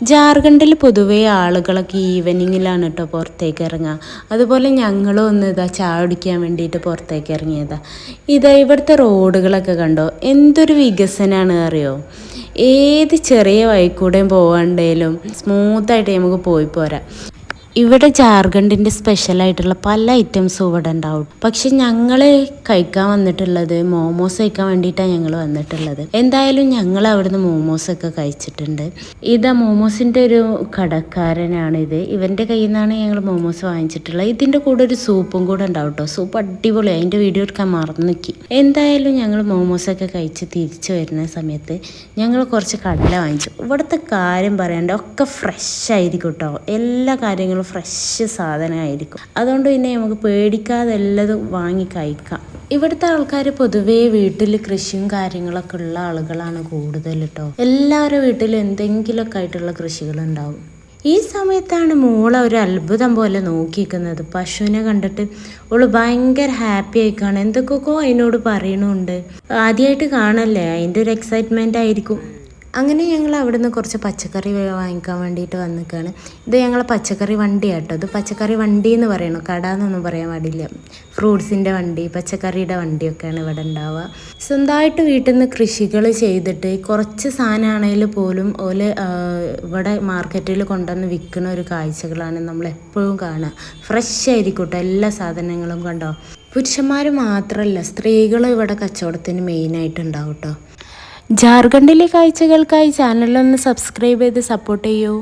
ജാർഖണ്ഡിൽ പൊതുവേ ആളുകളൊക്കെ ഈവനിങ്ങിലാണ് കേട്ടോ പുറത്തേക്ക് ഇറങ്ങുക അതുപോലെ ഞങ്ങളും ഒന്ന് ഇതാ ചായ കുടിക്കാൻ വേണ്ടിയിട്ട് പുറത്തേക്ക് ഇറങ്ങിയതാ ഇതാ ഇവിടുത്തെ റോഡുകളൊക്കെ കണ്ടോ? എന്തൊരു വികസനമാണ് അറിയോ? ഏത് ചെറിയ വഴിക്കൂടെയും പോകണ്ടേലും സ്മൂത്തായിട്ട് നമുക്ക് പോയി പോരാ. ഇവിടെ ജാർഖണ്ഡിന്റെ സ്പെഷ്യലായിട്ടുള്ള പല ഐറ്റംസും ഇവിടെ ഉണ്ടാവും. പക്ഷെ ഞങ്ങൾ കഴിക്കാൻ വന്നിട്ടുള്ളത് മോമോസ് കഴിക്കാൻ വേണ്ടിയിട്ടാണ് ഞങ്ങൾ വന്നിട്ടുള്ളത്. എന്തായാലും ഞങ്ങൾ അവിടുന്ന് മോമോസ് ഒക്കെ കഴിച്ചിട്ടുണ്ട്. ഇതാ മോമോസിന്റെ ഒരു കടക്കാരനാണ് ഇത്. ഇവന്റെ കയ്യിൽ നിന്നാണ് ഞങ്ങൾ മോമോസ് വാങ്ങിച്ചിട്ടുള്ളത്. ഇതിന്റെ കൂടെ ഒരു സൂപ്പും കൂടെ ഉണ്ടാവും കേട്ടോ സൂപ്പ് അടിപൊളി. അതിന്റെ വീഡിയോ എടുക്കാൻ മറന്നു നിൽക്കി എന്തായാലും ഞങ്ങൾ മോമോസൊക്കെ കഴിച്ച് തിരിച്ചു വരുന്ന സമയത്ത് ഞങ്ങൾ കുറച്ച് കടല വാങ്ങിച്ചു. ഇവിടുത്തെ കാര്യം പറയാണ്ട്. ഒക്കെ ഫ്രഷ് ആയിരിക്കും കേട്ടോ എല്ലാ കാര്യങ്ങളും ഫ്രഷ് സാധനമായിരിക്കും. അതുകൊണ്ട് പിന്നെ നമുക്ക് പേടിക്കാതെ എല്ലതും വാങ്ങി കഴിക്കാം. ഇവിടുത്തെ ആൾക്കാർ പൊതുവേ വീട്ടിൽ കൃഷിയും കാര്യങ്ങളൊക്കെ ഉള്ള ആളുകളാണ് കൂടുതൽ കേട്ടോ എല്ലാവരുടെ വീട്ടിലും എന്തെങ്കിലുമൊക്കെ ആയിട്ടുള്ള കൃഷികളുണ്ടാവും ഈ സമയത്താണ് മോള ഒരു അത്ഭുതം പോലെ നോക്കിയിരിക്കുന്നത്. പശുവിനെ കണ്ടിട്ട് ഓൾ ഭയങ്കര ഹാപ്പി ആയിക്കാണ്. എന്തൊക്കെയൊക്കെ അതിനോട് പറയണുണ്ട്. ആദ്യമായിട്ട് കാണല്ലേ? അതിന്റെ ഒരു എക്സൈറ്റ്മെന്റ് ആയിരിക്കും. അങ്ങനെ ഞങ്ങൾ അവിടുന്ന് കുറച്ച് പച്ചക്കറി വാങ്ങിക്കാൻ വേണ്ടിയിട്ട് വന്നിക്കാണ്. ഇത് ഞങ്ങളെ പച്ചക്കറി വണ്ടി വണ്ടിയാട്ടോ. ഇത് പച്ചക്കറി വണ്ടി എന്ന് പറയണം? കട എന്നൊന്നും പറയാൻ പാടില്ല. ഫ്രൂട്ട്സിന്റെ വണ്ടി പച്ചക്കറിയുടെ വണ്ടിയൊക്കെയാണ് ഇവിടെ ഉണ്ടാവുക. സ്വന്തമായിട്ട് വീട്ടിൽ നിന്ന് കൃഷികൾ ചെയ്തിട്ട് കുറച്ച് സാധനമാണെങ്കിൽ പോലും ഓൽ ഇവിടെ മാർക്കറ്റിൽ കൊണ്ടുവന്ന് വിൽക്കുന്ന ഒരു കാഴ്ചകളാണ് നമ്മൾ എപ്പോഴും കാണുക. ഫ്രഷ് ആയിരിക്കട്ടെ കേട്ടോ എല്ലാ സാധനങ്ങളും കണ്ടോ? പുരുഷന്മാർ മാത്രമല്ല സ്ത്രീകൾ ഇവിടെ കച്ചവടത്തിന് മെയിനായിട്ടുണ്ടാവും കേട്ടോ. ജാർഖണ്ഡിലെ കാഴ്ചകൾക്കായി ചാനലൊന്ന് സബ്സ്ക്രൈബ് ചെയ്ത് സപ്പോർട്ട് ചെയ്യൂ.